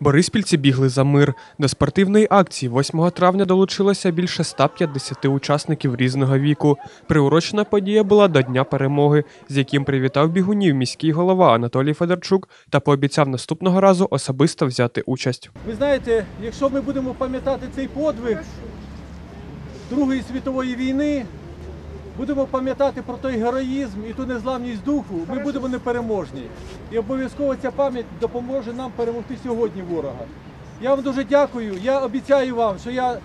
Бориспільці бігли за мир. До спортивної акції 8 травня долучилося більше 150 учасників різного віку. Приурочена подія була до Дня перемоги, з яким привітав бігунів міський голова Анатолій Федорчук та пообіцяв наступного разу особисто взяти участь. Ви знаєте, якщо ми будемо пам'ятати цей подвиг Другої світової війни, будемо пам'ятати про той героїзм і ту незламність духу, ми будемо непереможні. І обов'язково ця пам'ять допоможе нам перемогти сьогодні ворога. Я вам дуже дякую. Я обіцяю вам, що я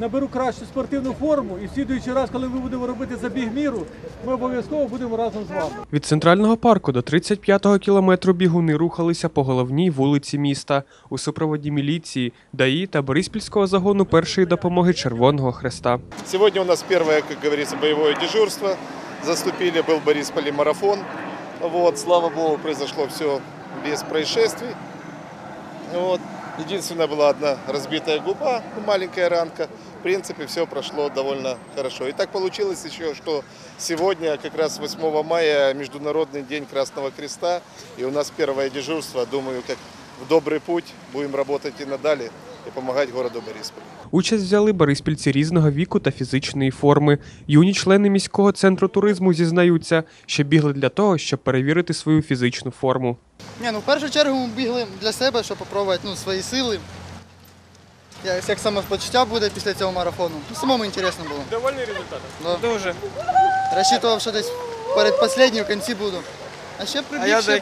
наберу кращу спортивну форму і в слідуючий раз, коли ми будемо робити забіг міру, ми обов'язково будемо разом з вами. Від центрального парку до 35-го кілометру бігуни рухалися по головній вулиці міста у супроводі міліції, ДАІ та Бориспільського загону першої допомоги Червоного Хреста. Сегодня у нас первое, как говорится, боевое дежурство. Заступили, был Борисполе марафон. Вот, слава богу, произошло все без происшествий. Вот. Единственная была одна разбитая губа, ну, маленькая ранка. В принципе, все прошло довольно хорошо. И так получилось еще, что сегодня, как раз 8 мая, Международный день Красного Креста. И у нас первое дежурство. Думаю, как в добрый путь будем работать и надалее и помогать городу Борисполь. Участь взяли бориспільці різного віку та фізичної форми. Юні члени міського центру туризму зізнаються, що бігли для того, щоб перевірити свою фізичну форму. Ні, ну в першу чергу ми бігли для себе, щоб спробувати ну, свої сили. Як, як самопочуття буде після цього марафону. Ну, самому інтересно було. Довольний результат? Да. Дуже. Розчитував, що десь перед останнім в кінці буду. А ще прибігши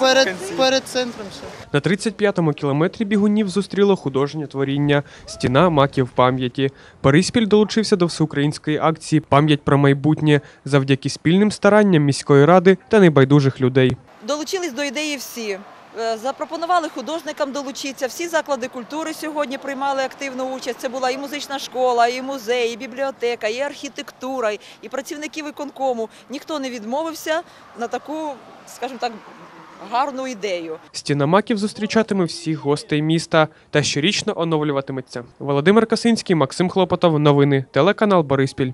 перед, перед центром ще. На 35-му кілометрі бігунів зустріло художнє творіння Стіна маків пам'яті. Париспіль долучився до всеукраїнської акції Пам'ять про майбутнє завдяки спільним старанням міської ради та небайдужих людей. Долучились до ідеї всі. Е, Запропонували художникам долучитися. Всі заклади культури сьогодні приймали активну участь. Це була і музична школа, і музей, і бібліотека, і архітектура, і працівники виконкому. Ніхто не відмовився на таку, скажімо так, гарну ідею. Стіна маків зустрічатиме всіх гостей міста та щорічно оновлюватиметься. Володимир Касинський, Максим Хлопотов. Новини. Телеканал Бориспіль.